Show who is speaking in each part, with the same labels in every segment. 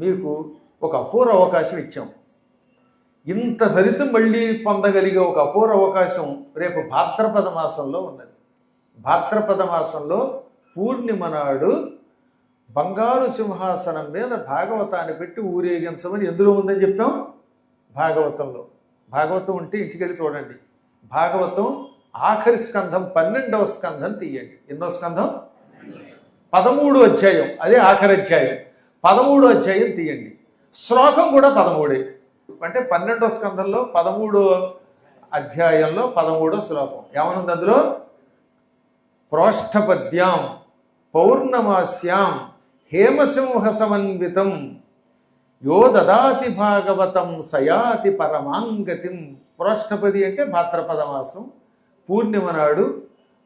Speaker 1: మీకు ఒక అపూర్వ అవకాశం ఇచ్చాం. ఇంత ఫలితం మళ్ళీ పొందగలిగే ఒక అపూర్వ అవకాశం రేపు భాద్రపద మాసంలో ఉన్నది. భాద్రపద మాసంలో పూర్ణిమ నాడు బంగారు సింహాసనం మీద భాగవతాన్ని పెట్టి ఊరేగించమని ఎందులో ఉందని చెప్పాం? భాగవతంలో. భాగవతం ఉంటే ఇంటికెళ్ళి చూడండి. భాగవతం ఆఖరి స్కంధం పన్నెండవ స్కంధం తీయండి. ఎన్నో స్కంధం? పదమూడు అధ్యాయం. అదే ఆఖరి అధ్యాయం. పదమూడో అధ్యాయం తీయండి. శ్లోకం కూడా పదమూడే. అంటే పన్నెండో స్కంధంలో పదమూడో అధ్యాయంలో పదమూడో శ్లోకం. ఏమనుంది అందులో? ప్రోష్ఠపద్యాం పౌర్ణమాస్యాం హేమసింహ సమన్వితం యో దదాతి భాగవతం సయాతి పరమాంగతిం. ప్రోష్ఠపది అంటే భాద్రపద మాసం పూర్ణిమ నాడు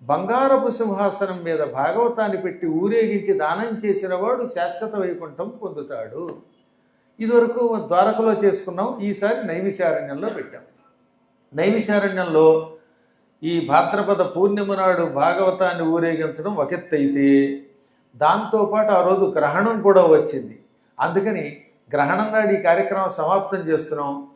Speaker 1: బంగారపు సింహాసనం మీద భాగవతాన్ని పెట్టి ఊరేగించి దానం చేసిన వాడు శాశ్వత వైకుంఠం పొందుతాడు. ఇదివరకు ద్వారకలో చేసుకున్నాం ఈసారి నైమిషారణ్యంలో పెట్టాం. నైమిషారణ్యంలో ఈ భాద్రపద పూర్ణిమ నాడు భాగవతాన్ని ఊరేగించడం ఒకెత్తైతే దాంతోపాటు ఆ రోజు గ్రహణం కూడా వచ్చింది. అందుకని గ్రహణం నాడు ఈ కార్యక్రమం సమాప్తం చేస్తున్నాం.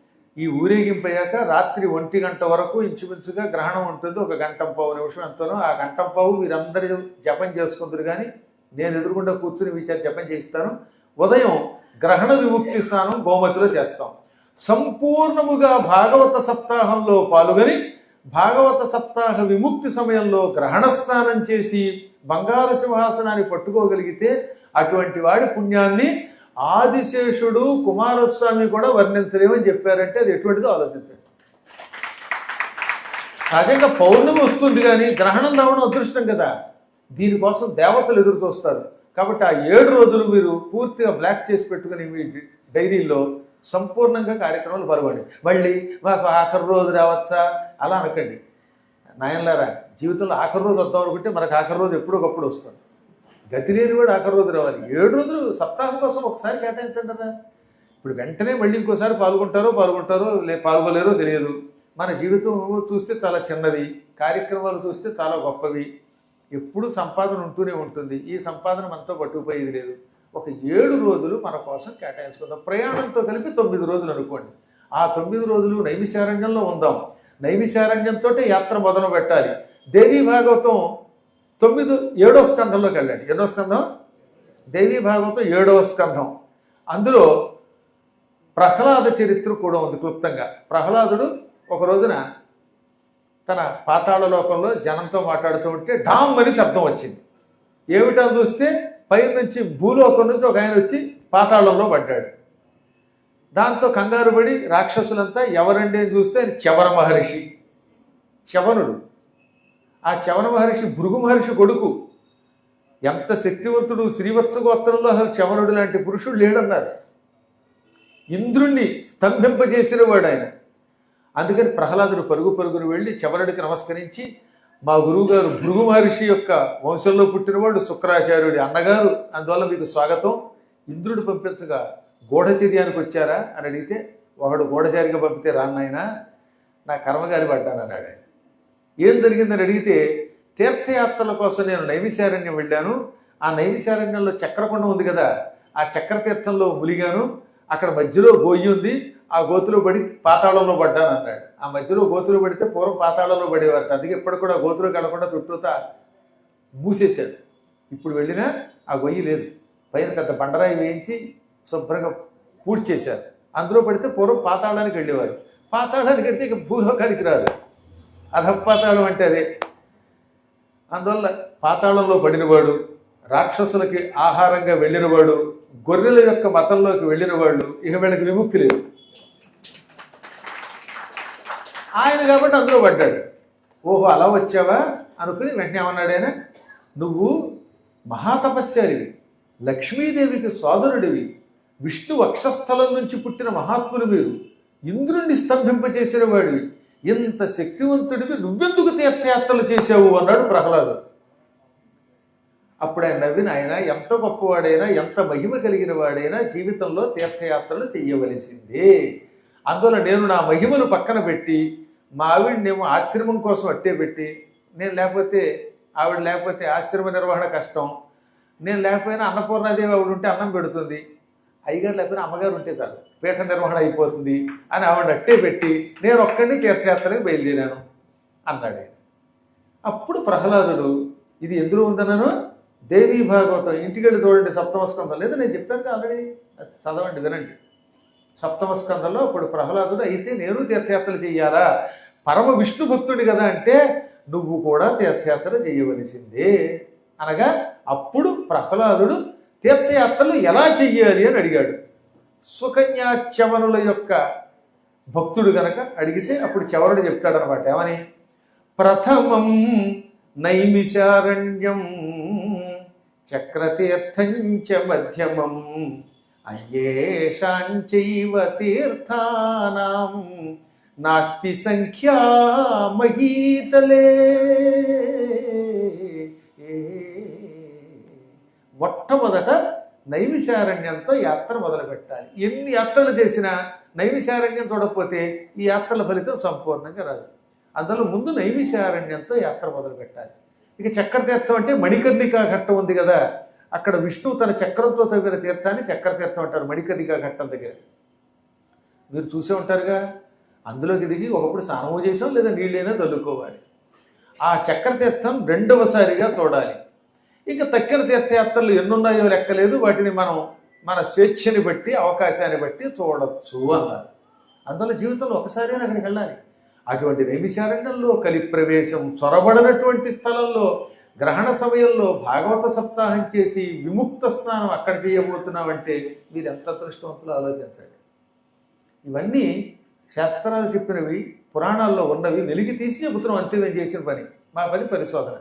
Speaker 1: ఈ ఊరేగింపయ్యాక రాత్రి ఒంటి గంట వరకు ఇంచుమించుగా గ్రహణం ఉంటుంది. ఒక గంట పావు నిమిషం ఎంతనో. ఆ గంట పావు మీరందరూ జపం చేసుకుందరు కానీ నేను ఎదురుకుండా కూర్చుని విచారి జపం చేయిస్తాను. ఉదయం గ్రహణ విముక్తి స్నానం గోమతిలో చేస్తాం. సంపూర్ణముగా భాగవత సప్తాహంలో పాల్గొని భాగవత సప్తాహ విముక్తి సమయంలో గ్రహణ స్నానం చేసి బంగారు సింహాసనాన్ని పట్టుకోగలిగితే అటువంటి వాడి పుణ్యాన్ని ఆదిశేషుడు కుమారస్వామి కూడా వర్ణించలేమని చెప్పారంటే అది ఎటువంటిదో ఆలోచించండి. సహజంగా పౌర్ణమి వస్తుంది కానీ గ్రహణం రావడం అదృష్టం కదా. దీనికోసం దేవతలు ఎదురు చూస్తారు. కాబట్టి ఆ ఏడు రోజులు మీరు పూర్తిగా బ్లాక్ చేసి పెట్టుకుని మీ డైరీలో సంపూర్ణంగా కార్యక్రమాలు పరవండి మళ్ళీ మాకు ఆఖరి రోజు రావచ్చా? అలా అనకండి. నాయనలారా జీవితంలో ఆఖరి రోజు వద్దాం అనుకుంటే మనకు ఆఖరి రోజు ఎప్పుడో ఒకప్పుడు వస్తుంది. గతి లేని వాడు ఆఖరి రోజు రావాలి. ఏడు రోజులు సప్తాహం కోసం ఒకసారి కేటాయించండి కదా ఇప్పుడు వెంటనే మళ్ళీ ఇంకోసారి పాల్గొంటారో పాల్గొంటారో లే పాల్గొలేరో తెలియదు. మన జీవితం చూస్తే చాలా చిన్నది. కార్యక్రమాలు చూస్తే చాలా గొప్పవి. ఎప్పుడు సంపాదన ఉంటూనే ఉంటుంది. ఈ సంపాదన మనతో పట్టుకుపోయేది లేదు. ఒక ఏడు రోజులు మన కోసం కేటాయించుకుందాం. ప్రయాణంతో కలిపి తొమ్మిది రోజులు అనుకోండి. ఆ తొమ్మిది రోజులు నైమిషారంగంలో ఉందాం. నైమిషారంగంతో యాత్ర మొదలు పెట్టాలి దేవీ భాగవతం తొమ్మిది ఏడవ స్కంధంలోకి వెళ్ళండి. ఎన్నో స్కంధం? దేవీ భాగవతం ఏడవ స్కంధం. అందులో ప్రహ్లాద చరిత్ర కూడా ఉంది క్లుప్తంగా. ప్రహ్లాదుడు ఒక రోజున తన పాతాళ లోకంలో జనంతో మాట్లాడుతూ ఉంటే డామ్ అని శబ్దం వచ్చింది. ఏమిటో చూస్తే పైన నుంచి భూలోకం నుంచి ఒక ఆయన వచ్చి పాతాళంలో పడ్డాడు. దాంతో కంగారు పడి రాక్షసులంతా ఎవరండి అని చూస్తే ఆయన మహర్షి. చవనుడు ఆ చవన మహర్షి భృగు మహర్షి కొడుకు. ఎంత శక్తివంతుడు శ్రీవత్స గోత్రంలో అసలు చవనుడు లాంటి పురుషుడు లేడన్నారు ఇంద్రుణ్ణి స్తంభింపజేసిన వాడు ఆయన అందుకని ప్రహ్లాదుడు పరుగు పరుగును వెళ్ళి చవనుడికి నమస్కరించి మా గురువుగారు భృగు మహర్షి యొక్క వంశంలో పుట్టినవాడు శుక్రాచార్యుడి అన్నగారు అందువల్ల మీకు స్వాగతం. ఇంద్రుడు పంపించగా గూఢచర్యానికి వచ్చారా? అని అడిగితే ఒకడు గూఢచారిగా పంపితే రాన్నాయన నా కర్మగారి పడ్డాను అన్నాడు ఆయన ఏం జరిగిందని అడిగితే తీర్థయాత్రల కోసం నేను నైమిశారణ్యం వెళ్ళాను. ఆ నైమిశారణ్యంలో చక్రకొండం ఉంది కదా ఆ చక్రతీర్థంలో ములిగాను అక్కడ మధ్యలో గోయి ఉంది. ఆ గోతులో పడి పాతాళంలో పడ్డాను అన్నాడు. ఆ మధ్యలో గోతులో పడితే పూర్వం పాతాళంలో పడేవారు. అందుకే ఇప్పుడు కూడా గోతులో కలకుండా చుట్టూతా మూసేశాడు. ఇప్పుడు వెళ్ళినా ఆ గొయ్యి లేదు. పైన పెద్ద బండరాయి వేయించి శుభ్రంగా పూడ్చేశారు. అందులో పడితే పూర్వం పాతాళానికి వెళ్ళేవారు. పాతాళానికి వెడితే ఇక భూలోకానికి రాదు. అధపాతాళం అంటే అదే. అందువల్ల పాతాళంలో పడినవాడు రాక్షసులకి ఆహారంగా వెళ్ళినవాడు గొర్రెల యొక్క మతంలోకి వెళ్ళినవాడు ఇక వీళ్ళకి విముక్తి లేదు. ఆయన కాబట్టి అందులో పడ్డాడు. ఓహో అలా వచ్చావా? అనుకుని వెంటనే ఏమన్నాడు ఆయన? నువ్వు మహాతపస్యాలివి. లక్ష్మీదేవికి సోదరుడివి విష్ణు వక్షస్థలం నుంచి పుట్టిన మహాత్ములు మీరు. ఇంద్రుణ్ణి స్తంభింపచేసిన వాడివి. ఇంత శక్తివంతుడివి నువ్వెందుకు తీర్థయాత్రలు చేశావు అన్నాడు ప్రహ్లాదు. అప్పుడు ఆయన నవ్విన ఆయన ఎంత గొప్పవాడైనా ఎంత మహిమ కలిగిన వాడైనా జీవితంలో తీర్థయాత్రలు చేయవలసిందే అందువల్ల నేను నా మహిమను పక్కన పెట్టి మా ఆవిడనేమో ఆశ్రమం కోసం అట్టే పెట్టి నేను లేకపోతే ఆవిడ లేకపోతే ఆశ్రమ నిర్వహణ కష్టం నేను లేకపోయినా అన్నపూర్ణాదేవి ఆవిడ ఉంటే అన్నం పెడుతుంది అయ్యగారు లేకపోయినా అమ్మగారు ఉంటే చాలు. పీఠ నిర్వహణ అయిపోతుంది అని ఆవిడ అట్టే పెట్టి నేను ఒక్కడిని తీర్థయాత్రకి బయలుదేరాను అన్నాడు అప్పుడు ప్రహ్లాదుడు ఇది ఎందులో ఉందన్నాను? దేవీ భాగవతం ఇంటికెళ్ళి చూడండి సప్తమ స్కందం. లేదా నేను చెప్పాను ఆల్రెడీ అది చదవండి వినండి. సప్తమ స్కందంలో అప్పుడు ప్రహ్లాదుడు అయితే నేను తీర్థయాత్రలు చెయ్యాలా పరమ విష్ణు భక్తుడి కదా అంటే నువ్వు కూడా తీర్థయాత్ర చేయవలసిందే. అనగా అప్పుడు ప్రహ్లాదుడు తీర్థయాత్రలు ఎలా చెయ్యాలి అని అడిగాడు. సుకన్యా చవనుల యొక్క భక్తుడు కనుక అడిగితే అప్పుడు చవరుడు చెప్తాడనమాట. ఏమని? ప్రథమం నైమిషారణ్యం చక్రతీర్థంచ మధ్యమం అయ్యేషాంచైవ తీర్థానాం నాస్తి సంఖ్యా మహీతలే. మొట్టమొదట నైవిశారణ్యంతో యాత్ర మొదలు పెట్టాలి ఎన్ని యాత్రలు చేసినా నైవిశారణ్యం చూడకపోతే ఈ యాత్రల ఫలితం సంపూర్ణంగా రాదు. అందులో ముందు నైవిశారణ్యంతో యాత్ర మొదలుపెట్టాలి. ఇక చక్ర తీర్థం అంటే మణికర్ణికా ఘట్టం ఉంది కదా అక్కడ విష్ణువు తన చక్రంతో తవ్విన తీర్థాన్ని చక్ర తీర్థం అంటారు మణికర్ణికా ఘట్టం దగ్గర. మీరు చూసే ఉంటారుగా అందులోకి దిగి ఒకప్పుడు స్నానము చేసాం లేదా నీళ్ళైనా తల్లుకోవాలి ఆ చక్రతీర్థం రెండవసారిగా చూడాలి. ఇంకా తక్కిన తీర్థయాత్రలు ఎన్నున్నాయో లెక్కలేదు. వాటిని మనం మన స్వేచ్ఛని బట్టి అవకాశాన్ని బట్టి చూడొచ్చు అన్నారు. అందులో జీవితంలో ఒకసారి అక్కడికి వెళ్ళాలి. అటువంటి నైమిషారణ్యంలో కలి ప్రవేశం చొరబడినటువంటి స్థలంలో గ్రహణ సమయంలో భాగవత సప్తాహం చేసి విముక్త స్నానం అక్కడ చేయబోతున్నామంటే మీరు ఎంత అదృష్టవంతులు ఆలోచించండి ఇవన్నీ శాస్త్రాలు చెప్పినవి పురాణాల్లో ఉన్నవి వెలిగి తీసి చెబుతున్నాం. అంతే చేసిన పని. మా పని పరిశోధన.